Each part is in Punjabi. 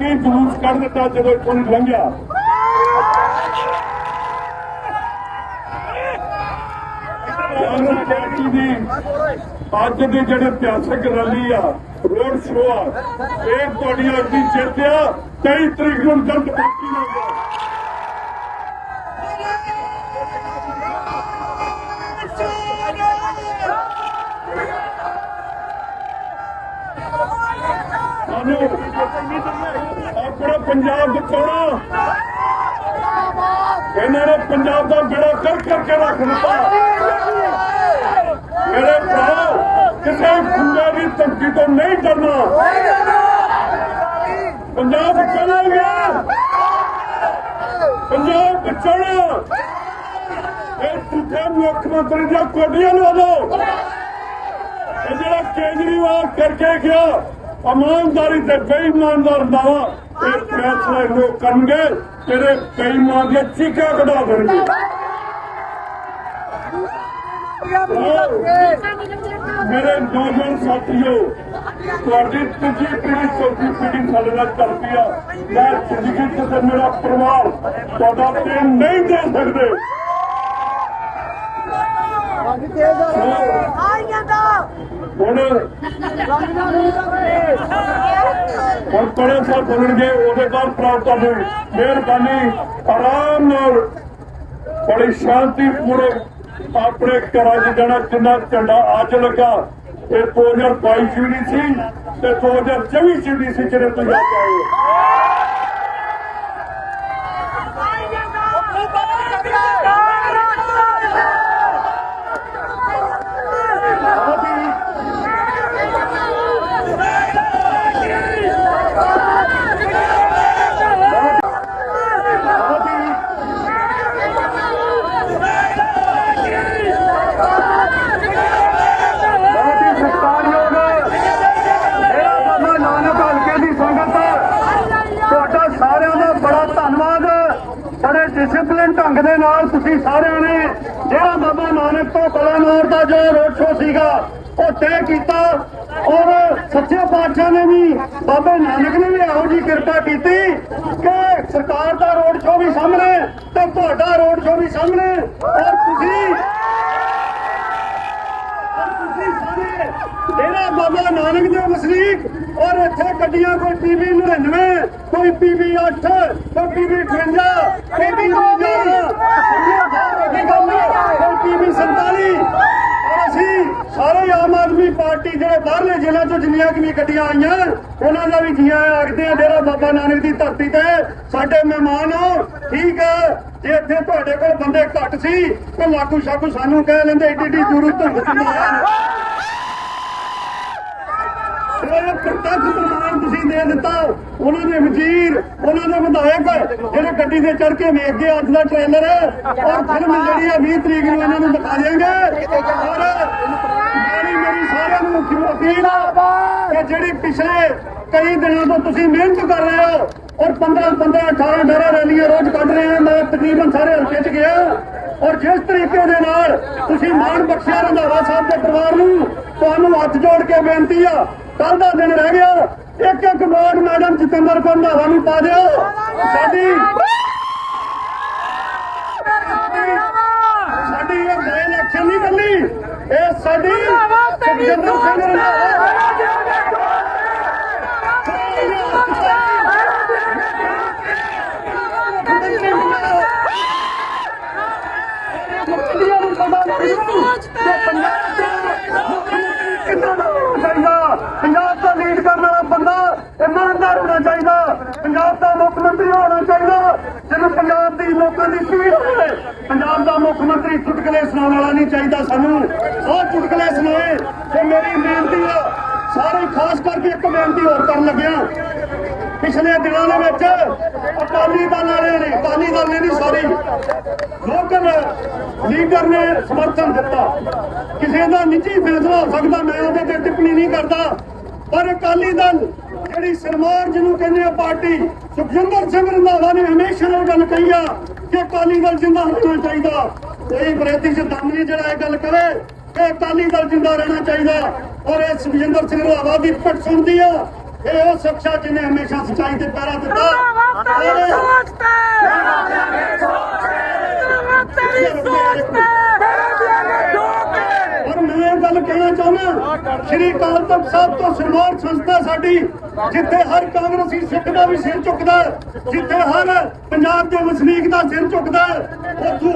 ਅਖਲਾਕੀ ਜਲੂਸ ਕੱਢ ਦਿੱਤਾ ਜਦੋਂ ਇੱਥੋਂ ਲੰਘਿਆ। ਦੀ ਅੱਜ ਦੀ ਜਿਹੜੀ ਇਤਿਹਾਸਕ ਰੈਲੀ ਆ ਰੋਡ ਸ਼ੋਅ ਆ ਇਹ ਤੁਹਾਡੀ ਅੱਜ ਦੀ ਜਿੱਤ ਆ 23 ਤਰੀਕ ਨੂੰ ਜਲਦ ਬਾਕੀ ਨਾ ਹੋਊਗਾ ਸਾਨੂੰ ਆਪਣਾ ਪੰਜਾਬ ਬਚਾਉਣਾ ਇਹਨਾਂ ਨੇ ਪੰਜਾਬ ਦਾ ਬੇੜਾ ਕਰ ਕਰਕੇ ਰੱਖ ਦਿੱਤਾ। ਮੇਰੇ ਭਰਾ, ਕਿਸੇ ਖੁੰਡੇ ਦੀ ਧਮਕੀ ਤੋਂ ਨਹੀਂ ਡਰਨਾ। ਪੰਜਾਬ ਬਚਾਉਣਾ ਪੰਜਾਬ ਬਚਾਉਣਾ ਇਹ ਝੂਠੇ ਮੁੱਖ ਮੰਤਰੀ ਦੀਆਂ ਕੋਡੀਆਂ ਲਵਾ ਲਓ। ਇਹ ਜਿਹੜਾ ਕੇਜਰੀਵਾਲ ਕਰਕੇ ਗਿਆ ਇਮਾਨਦਾਰੀ ਤੇ ਬੇਈਮਾਨਦਾਰ ਦਾਵਾ ਇਹ ਫੈਸਲਾ ਲੋਕ ਕਰਨਗੇ ਤੇਰੇ ਬੇਈਮਾਨ ਦੀਆਂ ਚੀਕਾਂ ਕਢਾ ਦੇਣਗੇ। ਮੇਰੇ ਨੌਜਵਾਨ ਸਾਥੀਓ ਤੁਹਾਡੀ ਤੀਜੀ ਪੀੜ੍ਹੀ ਚੌਥੀ ਪੀੜ੍ਹੀ ਸਾਡੇ ਨਾਲ ਚੱਲਦੀ ਆ। ਮੈਂ ਜ਼ਿੰਦਗੀ ਤੇ ਮੇਰਾ ਪਰਿਵਾਰ ਤੁਹਾਡਾ ਤੇ ਨਹੀਂ ਦੇ ਸਕਦੇ। ਆਈਆਂ ਦਾ ਹੁਣ ਹੁਣ ਕੋਲੇ ਸਾਹਿਬ ਬੋਲਣਗੇ ਉਹਦੇ ਬਾਅਦ ਪ੍ਰਾਪਤ ਤੁਹਾਨੂੰ ਮਿਹਰਬਾਨੀ ਆਰਾਮ ਨਾਲ ਬੜੀ ਸ਼ਾਂਤੀਪੂਰਵਕ ਆਪਣੇ ਘਰਾਂ 'ਚ ਜਾਣਾ ਜਿੰਨਾ ਝੰਡਾ ਅੱਜ ਲੱਗਾ। ਇਹ 2022 ਚ ਵੀ ਨਹੀਂ ਸੀ ਤੇ 2024 ਚ ਵੀ ਨਹੀਂ ਸੀ ਜਿਹੜੇ ਤੁਸੀਂ ਆਏ ਹੋ। ਬਹੁਤ ਹੀ ਸਤਿਕਾਰਯੋਗ ਮੇਰਾ ਬਾਬਾ ਨਾਨਕ ਹਲਕੇ ਦੀ ਸੰਗਤ ਤੁਹਾਡਾ ਸਾਰਿਆਂ ਦਾ ਬੜਾ ਧੰਨਵਾਦ ਬੜੇ ਡਿਸਪਲਿਨ ਢੰਗ ਦੇ ਨਾਲ ਤੁਸੀਂ ਸਾਰਿਆਂ ਨੇ ਜਿਹੜਾ ਬਾਬਾ ਨਾਨਕ ਤੋਂ ਕਲਾਨੌਰ ਦਾ ਜੋ ਰੋਡ ਸ਼ੋ ਸੀਗਾ, ਉਹ ਤੈਅ ਕੀਤਾ। ਔਰ ਸੱਚੇ ਪਾਤਸ਼ਾਹ ਨੇ ਵੀ, ਬਾਬਾ ਨਾਨਕ ਨੇ ਵੀ ਇਹੋ ਜੀ ਕਿਰਪਾ ਕੀਤੀ ਕਿ ਸਰਕਾਰ ਦਾ ਰੋਡ ਸ਼ੋ ਵੀ ਸਾਹਮਣੇ, ਤੇ ਤੁਹਾਡਾ ਰੋਡ ਸ਼ੋ ਵੀ ਸਾਹਮਣੇ। ਔਰ ਤੁਸੀਂ ਤੁਸੀਂ ਡੇਰਾ ਬਾਬਾ ਨਾਨਕ ਦੇ ਵਸਨੀਕ ਔਰ ਇੱਥੇ ਗੱਡੀਆਂ ਕੋਈ ਪੀਵੀ 99 ਕੋਈ ਪੀਵੀ 8 ਕੋਈ ਪੀਵੀ 58 ਕੋਈ ਪੀਵੀ 11 ਕੋਈ ਪੀਵੀ 47 ਔਰ ਅਸੀਂ ਸਾਰੇ ਆਮ ਆਦਮੀ ਪਾਰਟੀ ਜਿਹੜੇ ਬਾਹਰਲੇ ਜ਼ਿਲ੍ਹਿਆਂ ਤੋਂ ਜਿੰਨੀਆਂ ਕਿ ਗੱਡੀਆਂ ਆਈਆਂ ਉਹਨਾਂ ਦਾ ਵੀ ਜੀਆਂ ਆਖਦੇ ਆ ਡੇਰਾ ਬਾਬਾ ਨਾਨਕ ਦੀ ਧਰਤੀ ਤੇ ਸਾਡੇ ਮਹਿਮਾਨ ਹੋ ਠੀਕ ਹੈ ਜੇ ਇੱਥੇ ਤੁਹਾਡੇ ਕੋਲ ਬੰਦੇ ਘੱਟ ਸੀ ਤਾਂ ਲਾਗੂ ਸ਼ਾਗੂ ਸਾਨੂੰ ਕਹਿ ਲੈਂਦੇ ਏਡੀ ਏਡੀ ਦੂਰੋਂ ਧੁੰਦ ਚ ਆਏ ਪ੍ਰਮਾਣ ਤੁਸੀਂ ਦੇ ਦਿੱਤਾ। ਉਹਨਾਂ ਦੇ ਵਜ਼ੀਰ, ਉਹਨਾਂ ਦੇ ਵਿਧਾਇਕ ਜਿਹੜੇ ਗੱਡੀ ਤੇ ਚੜ ਕੇ ਵੇਖ ਗਏ ਅੱਜ ਦਾ ਟ੍ਰੇਲਰ ਔਰ ਫਿਲਮ ਜਿਹੜੀ ਹੈ 20 ਤਰੀਕ ਨੂੰ ਇਹਨਾਂ ਨੂੰ ਦਿਖਾ ਦੇਣਗੇ ਔਰ ਮੇਰੀ ਮੇਰੀ ਸਾਰਿਆਂ ਨੂੰ ਮੁੱਖ ਅਪੀਲ ਕਿ ਜਿਹੜੀ ਪਿਛਲੇ ਕਈ ਦਿਨਾਂ ਤੋਂ ਤੁਸੀਂ ਮਿਹਨਤ ਕਰ ਰਹੇ ਹੋ, ਔਰ 15 15 18 18 ਰੈਲੀਆਂ ਰੋਜ਼ ਕੱਢ ਰਹੇ ਆ ਮੈਂ ਤਕਰੀਬਨ ਸਾਰੇ ਹਲਕੇ 'ਚ ਗਿਆ। ਔਰ ਜਿਸ ਤਰੀਕੇ ਦੇ ਨਾਲ ਤੁਸੀਂ ਮਾਣ ਬਖਸ਼ਿਆ ਰੰਧਾਵਾ ਸਾਹਿਬ ਦੇ ਪਰਿਵਾਰ ਨੂੰ, ਤੁਹਾਨੂੰ ਹੱਥ ਜੋੜ ਕੇ ਬੇਨਤੀ ਆ ਕੱਲ ਦਾ ਦਿਨ ਰਹਿ ਗਿਆ। ਇੱਕ ਇੱਕ ਵੋਟ ਮੈਡਮ ਜਤਿੰਦਰ ਕੌਰ ਰੰਧਾਵਾ ਨੂੰ ਪਾ ਦਿਓ। ਸਾਡੀ ਸਾਡੀ ਇਹ ਬਾਈ ਇਲੈਕਸ਼ਨ ਨਹੀਂ ਕਰਨੀ ਇਹ ਸਾਡੀ ਸੁਖਜਿੰਦਰ ਸਿੰਘ ਰੰਧਾਵਾ ਮੁਖਤੀਆਂ ਨੂੰ ਪਤਾ ਨਹੀਂ ਕਿ ਪੰਜਾਬ ਦਾ ਮੁੱਖ ਮੰਤਰੀ ਕਿੱਦਾਂ ਦਾ ਹੋਣਾ ਚਾਹੀਦਾ ਪੰਜਾਬ ਦਾ ਲੀਡ ਕਰਨ ਵਾਲਾ ਬੰਦਾ ਇਮਾਨਦਾਰ ਹੋਣਾ ਚਾਹੀਦਾ। ਪੰਜਾਬ ਦਾ ਮੁੱਖ ਮੰਤਰੀ ਹੋਣਾ ਚਾਹੀਦਾ। ਜਿਹਨੂੰ ਪੰਜਾਬ ਦੀ ਲੋਕਾਂ ਦੀ ਪੀੜ ਹੋਵੇ ਪੰਜਾਬ ਦਾ ਮੁੱਖ ਮੰਤਰੀ ਚੁਟਕਲੇ ਸੁਣਾਉਣ ਵਾਲਾ ਨਹੀਂ ਚਾਹੀਦਾ ਸਾਨੂੰ। ਉਹ ਚੁਟਕਲੇ ਸੁਣਾਏ ਤੇ ਮੇਰੀ ਬੇਨਤੀ ਆ, ਸਾਰੇ ਖਾਸ ਕਰਕੇ ਇੱਕ ਬੇਨਤੀ ਹੋਰ ਕਰਨ ਲੱਗਿਆ। ਪਿਛਲੇ ਦਿਨਾਂ ਦੇ ਵਿੱਚ ਅਕਾਲੀ ਦਲ ਵਾਲੇ ਨੇ, ਅਕਾਲੀ ਦਲ ਨੇ ਨਹੀਂ ਸੌਰੀ ਲੋਕਲ ਲੀਡਰ ਨੇ ਸਮਰਥਨ ਦਿੱਤਾ। ਕਿਸੇ ਦਾ ਨਿੱਜੀ ਫੈਸਲਾ ਹੋ ਸਕਦਾ, ਮੈਂ ਉਹਦੇ ਤੇ ਟਿੱਪਣੀ ਨਹੀਂ ਕਰਦਾ, ਪਰ ਅਕਾਲੀ ਦਲ ਜਿਹੜੀ ਸਰਮਾਰ ਜਿਹਨੂੰ ਕਹਿੰਦੇ ਆ ਪਾਰਟੀ ਸੁਖਜਿੰਦਰ ਸਿੰਘ ਰੰਧਾਵਾ ਨੇ ਹਮੇਸ਼ਾ ਇਹ ਗੱਲ ਕਹੀ ਆ ਕਿ ਅਕਾਲੀ ਦਲ ਜਿੰਦਾ ਰਹਿਣਾ ਚਾਹੀਦਾ। ਕੋਈ ਬਰੇਤੀ ਚ ਦਮ ਨਹੀਂ ਜਿਹੜਾ ਇਹ ਗੱਲ ਕਰੇ ਕਿ ਅਕਾਲੀ ਦਲ ਜਿੰਦਾ ਰਹਿਣਾ ਚਾਹੀਦਾ। ਔਰ ਇਹ ਸੁਖਜਿੰਦਰ ਸਿੰਘ ਰੰਧਾਵਾ ਦੀ ਪਟ ਸੁਣਦੀ ਆ। ਇਹ ਉਹ ਸ਼ਖਸ ਜਿਹਨੇ ਹਮੇਸ਼ਾ ਸੱਚਾਈ ਤੇ ਪਹਿਰਾ ਦਿੱਤਾ। ਤੇਰੀ ਔਰ ਸੋਚ ਤੇ। ਤੇਰੀ ਸੋਚ ਤੇ ਔਰ ਮੈਂ ਇਹ ਗੱਲ ਕਹਿਣਾ ਚਾਹੁੰਦਾ ਸ਼੍ਰੀ ਅਕਾਲ ਤਖਤ ਸਾਹਿਬ ਤੋਂ ਸਰਮਾਰ ਸੰਸਥਾ ਸਾਡੀ ਜਿੱਥੇ ਹਰ ਕਾਂਗਰਸੀ ਸਿੱਖ ਦਾ ਵੀ ਸਿਰ ਝੁਕਦਾ ਜਿੱਥੇ ਹਰ ਪੰਜਾਬ ਦੇ ਵਸਨੀਕ ਦਾ ਸਿਰ ਝੁਕਦਾ ਹੈ, ਉੱਥੋਂ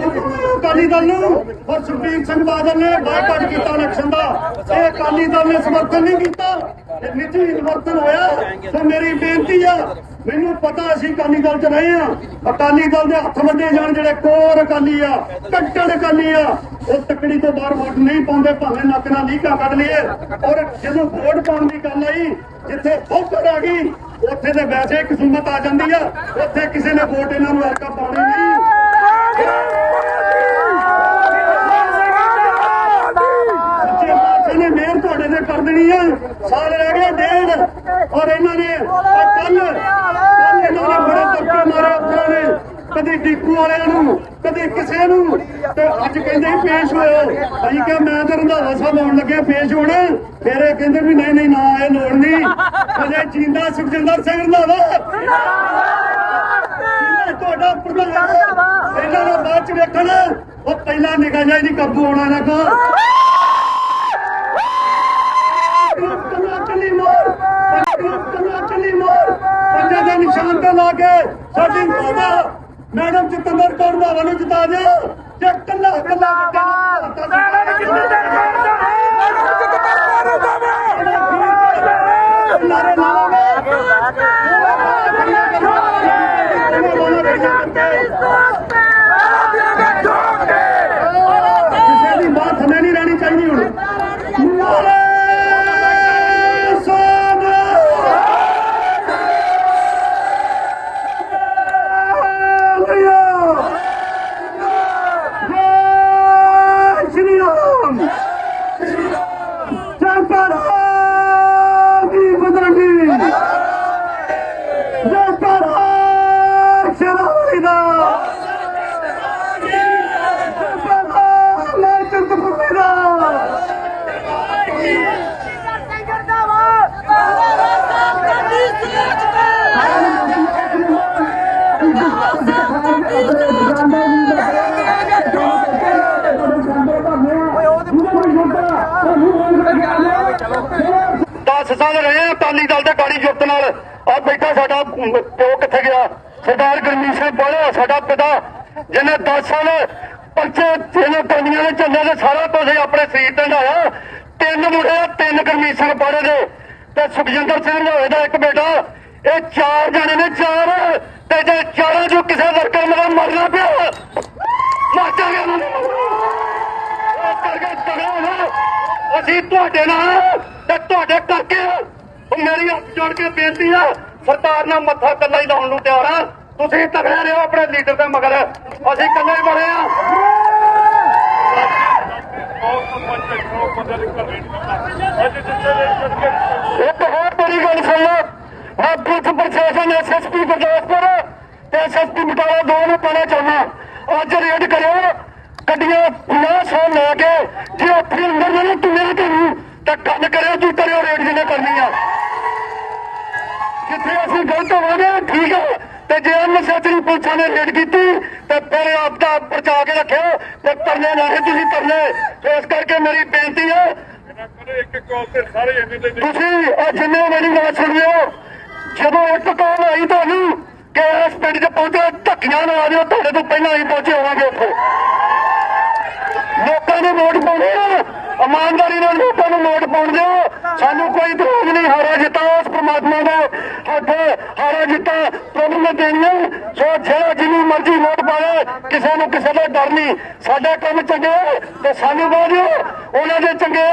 ਅਕਾਲੀ ਦਲ ਨੂੰ ਔਰ ਸੁਖਬੀਰ ਸਿੰਘ ਬਾਦਲ ਨੇ ਬਾਈਕਾਟ ਕੀਤਾ ਇਲੈਕਸ਼ਨ ਦਾ। ਇਹ ਅਕਾਲੀ ਦਲ ਨੇ ਸਮਰਥਨ ਨਹੀਂ ਕੀਤਾ। ਇਹ ਨਿੱਜੀ ਸਮਰਥਨ ਹੋਇਆ। ਤੇ ਮੇਰੀ ਬੇਨਤੀ ਆ, ਮੈਨੂੰ ਪਤਾ ਅਸੀਂ ਅਕਾਲੀ ਦਲ ਚ ਰਹੇ ਆ ਅਕਾਲੀ ਦਲ ਦੇ ਹੱਥ ਵੱਡੇ ਜਾਣ ਜਿਹੜੇ ਕੋਰ ਅਕਾਲੀ ਆ, ਕੱਟੜ ਅਕਾਲੀ ਆ, ਉਹ ਤਕੜੀ ਤੋਂ ਬਾਹਰ ਵੋਟ ਨਹੀਂ ਪਾਉਂਦੇ, ਭਾਵੇਂ ਨੱਕ ਨਾਲ ਲੀਕਾ ਕੱਢ ਲਈਏ। ਔਰ ਜਦੋਂ ਵੋਟ ਪਾਉਣ ਦੀ ਗੱਲ ਆਈ, ਜਿੱਥੇ ਫੋਕਰ ਆ ਗਈ, ਉੱਥੇ ਤੇ ਵੈਸੇ ਇੱਕ ਆ ਜਾਂਦੀ ਆ। ਉੱਥੇ ਕਿਸੇ ਨੇ ਵੋਟ ਇਹਨਾਂ ਨੂੰ ਹਲਕਾ ਪਾਉਣੀ ਨਹੀਂ ਸੱਚੇ ਪਾਤਸ਼ਾਹ ਨੇ ਮਿਹਰ ਤੁਹਾਡੇ ਤੇ ਸਾਲ ਰਹਿ ਗਏ ਡੇਢ ਔਰ ਇਹਨਾਂ ਨੇ ਕੱਲ ਕੱਲ ਇਹਨਾਂ ਨੇ ਬੜੇ ਧੱਕੇ ਮਾਰੇ ਅਫਸਰਾਂ ਨੇ ਕਦੇ ਡੀਪੂ ਵਾਲਿਆਂ ਨੂੰ, ਕਦੇ ਕਿਸੇ ਨੂੰ। ਤੇ ਅੱਜ ਕਹਿੰਦੇ ਪੇਸ਼ ਹੋਇਓ ਅਸੀਂ ਕਿਹਾ, ਮੈਂ ਤਾਂ ਰੰਧਾਵਾ ਸਾਹਿਬ ਆਉਣ ਲੱਗੇ ਪੇਸ਼ ਹੋਣਾ। ਫਿਰ ਇਹ ਕਹਿੰਦੇ ਵੀ ਨਹੀਂ ਨਹੀਂ, ਨਾ, ਇਹ ਲੋੜ ਨਹੀਂ। ਅਜੇ ਜਿੰਦਾ ਸੁਖਜਿੰਦਰ ਸਿੰਘ ਰੰਧਾਵਾ। ਤੁਹਾਡਾ ਪ੍ਰਧਾਨ। ਇਹਨਾਂ ਨੂੰ ਬਾਅਦ ਚ ਵੇਖਣਾ। ਉਹ ਪਹਿਲਾਂ ਨਿਗਾਹ ਜਾਈ ਦੀ ਕਾਬੂ ਆਉਣਾ ਨਾ ਕੋ ਕੱਲੀ ਮੋਰ ਕੱਲੀ ਮੋਰ ਪੰਜਾਂ ਦੇ ਨਿਸ਼ਾਨ ਤੇ ਲਾ ਕੇ ਸਾਡੀ ਮਾਤਾ ਮੈਡਮ ਜਤਿੰਦਰ ਕੌਰ ਦਾ ਨੂੰ ਜਿਤਾ ਦਿਓ। ਜੇ ਕੱਲਾ ਕੱਲਾ ਨਾਰੇ ਕਿਸੇ ਦੀ ਬਾਤ ਥੱਲੇ ਨਹੀਂ ਰਹਿਣੀ ਚਾਹੀਦੀ ਹੁਣ ਨਾਰੇ ਸੋਨਾ ਜੈ ਸ਼੍ਰੀ ਰਾਮ ਜੰਪਰਾ ਦੀ ਬਦਰਗੀ ਜੰਪਰਾ ਸ਼ਰਾਵੀ ਦਾ ਜੰਪਰਾ ਮੈਂ ਚੰਦਪੁਰੀ ਦਾ ਦਸ ਰਹੇ ਆ ਅਕਾਲੀ ਦਲ ਦੇ ਗਾੜੀ ਜੁੱਤ ਨਾਲ। ਆ ਬੈਠਾ ਸਾਡਾ ਪਿਓ ਕਿੱਥੇ ਗਿਆ? ਸਰਦਾਰ ਗੁਰਮੀਤ ਸਿੰਘ ਬਾਲਾ, ਸਾਡਾ ਪਿਤਾ, ਜਿਹਨੇ 10 ਸਾਲ ਪਰਚੇ ਜਿਹਨੇ ਕੰਨੀਆਂ ਦੇ ਝੰਡੇ ਦੇ ਸਾਰਾ ਤੁਸੀਂ ਆਪਣੇ ਸਰੀਰ ਤੇ ਢਾਇਆ ਤਿੰਨ ਮੁੰਡੇ, ਤਿੰਨ ਗੁਰਮੀਤ ਸਿੰਘ ਬਾਲੇ ਦੇ। ਤੇ ਸੁਖਜਿੰਦਰ ਸਿੰਘ ਹੋਏ ਦਾ ਇੱਕ ਬੇਟਾ। ਇਹ ਚਾਰ ਜਣੇ ਨੇ, ਚਾਰ। ਤੇ ਜੇ ਚਾਰਾਂ ਚੋਂ ਕਿਸੇ ਦਾ ਮੇਰਾ ਮਰਨਾ ਪਿਆ ਮਰ ਜਾਗੇ ਇਸ ਕਰਕੇ ਤਗੜਾ ਹੋਣਾ ਅਸੀਂ ਤੁਹਾਡੇ ਨਾਲ ਤੇ ਤੁਹਾਡੇ ਕਰਕੇ ਉਹ ਮੇਰੀ ਹੱਥ ਜੋੜ ਕੇ ਬੇਨਤੀ ਆ, ਸਰਕਾਰ ਨਾਲ ਮੱਥਾ ਕੱਲਾ ਹੀ ਲਾਉਣ ਨੂੰ ਤਿਆਰ ਆ। ਤੁਸੀਂ ਤਗੜੇ ਰਹੋ ਆਪਣੇ ਲੀਡਰ ਦੇ ਮਗਰ। ਅਸੀਂ ਕੱਲੇ ਹੀ ਬੜੇ ਆ। ਇੱਕ ਹੋਰ ਬੜੀ ਗੱਲ ਸੁਣ। ਲਓ ਆ ਪੁਲਿਸ ਪ੍ਰਸ਼ਾਸਨ ਐਸਐਸਪੀ ਗੁਰਦਾਸਪੁਰ ਤੇ ਐਸਐਸਪੀ ਬਟਾਲਾ ਦੋ ਨੂੰ ਪਾਣਾ ਚਾਹੁੰਦਾ। ਅੱਜ ਰੇਡ ਕਰਿਓ, ਗੱਡੀਆਂ 50 ਲੈ ਕੇ ਜੇ ਉੱਥੇ ਅੰਦਰ ਨਾ ਤੁਮੇ ਤੁਹਾਨੂੰ ਤਾਂ ਗੱਲ ਕਰਿਓ ਤੂੰ ਕਰਿਓ ਰੇਡ ਜਿਹਨੇ ਕਰਨੀ ਆ ਜਿੱਥੇ ਅਸੀਂ ਗਲਤ ਹੋਵਾਂਗੇ ਠੀਕ ਹੈ। ਤੇ ਜੇ ਅਨਸੈਸਰੀ ਪੁਲਿਸਾਂ ਨੇ ਰੇਡ ਕੀਤੀ, ਤੇ ਫਿਰ ਆਪ ਦਾ ਬਚਾ ਕੇ ਰੱਖਿਓ, ਤੇ ਕਰਨੇ ਨਾ ਤੁਸੀਂ ਕਰਨੇ ਇਸ ਕਰਕੇ ਮੇਰੀ ਬੇਨਤੀ ਹੈ, ਤੁਸੀਂ ਆ ਜਿੰਨੇ ਮੇਰੀ ਗੱਲ ਸੁਣਿਓ। ਜਦੋਂ ਇੱਕ ਕਾਲ ਆਈ ਤੁਹਾਨੂੰ, ਕਿ ਇਸ ਪਿੰਡ 'ਚ ਪਹੁੰਚੇ, ਧੱਕੀਆਂ ਨਾਲ ਆ ਜਾਓ, ਤੁਹਾਡੇ ਤੋਂ ਪਹਿਲਾਂ ਹੀ ਪਹੁੰਚੇ ਹੋਵਾਂਗੇ ਉੱਥੇ। ਲੋਕਾਂ ਨੂੰ ਵੋਟ ਪਾਉਣੀ ਆ ਇਮਾਨਦਾਰੀ ਨਾਲ ਲੋਕਾਂ ਨੂੰ ਵੋਟ ਪਾਉਣ ਦਿਓ। ਸਾਨੂੰ ਕੋਈ ਦਰੋਗ ਨਹੀਂ ਹਾਰਾ ਜਿੱਤਾ ਉਸ ਪ੍ਰਮਾਤਮਾ ਦਾ। ਹਾਰਾ ਪ੍ਰਭੂ ਨੇ ਦੇਣੀ ਹੈ। ਜਿਹੜਾ ਜਿਹਨੂੰ ਮਰਜ਼ੀ ਵੋਟ ਪਾਵੇ, ਕਿਸੇ ਨੂੰ ਕਿਸੇ ਦਾ ਡਰ ਨਹੀਂ। ਸਾਡੇ ਕੰਮ ਚੰਗੇ, ਤੇ ਸਾਨੂੰ ਪਾ ਦਿਓ। ਉਹਨਾਂ ਦੇ ਚੰਗੇ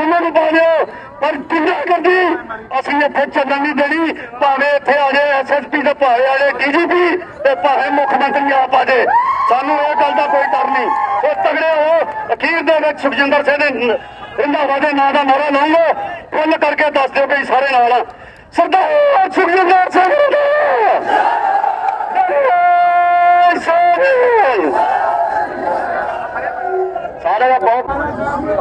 ਉਹਨਾਂ ਨੂੰ ਪਾ ਦਿਓ। ਪਰ ਗੁੰਡਾ ਕਰਦੀ? ਅਸੀਂ ਇੱਥੇ ਚੱਲਣ ਨਹੀਂ ਦੇਣੀ। ਭਾਵੇਂ ਇੱਥੇ ਆ ਜਾਏ ਐਸਐਸਪੀ ਤੇ ਭਾਵੇਂ ਆ ਜਾਏ ਡੀਜੀਪੀ ਤੇ ਭਾਵੇਂ ਮੁੱਖ ਮੰਤਰੀ ਆਪ ਆ ਜਾਏ। ਸਾਨੂੰ ਇਹ ਗੱਲ ਦਾ ਕੋਈ ਡਰ ਨਹੀਂ। ਉਹ ਤਗੜੇ ਹੋ। ਅਖੀਰ ਦੇ ਵਿੱਚ ਸੁਖਜਿੰਦਰ ਸਿੰਘ ਦੇ ਰੰਧਾਵਾ ਦੇ ਨਾਂ ਦਾ ਨਾਰਾ ਲਾਉਂਗੇ। ਫੁੱਲ ਕਰਕੇ ਦੱਸ ਦਿਓ ਕਿ ਸਾਰੇ ਨਾਲ ਆ। सरदार सुजंदा सारे बहुत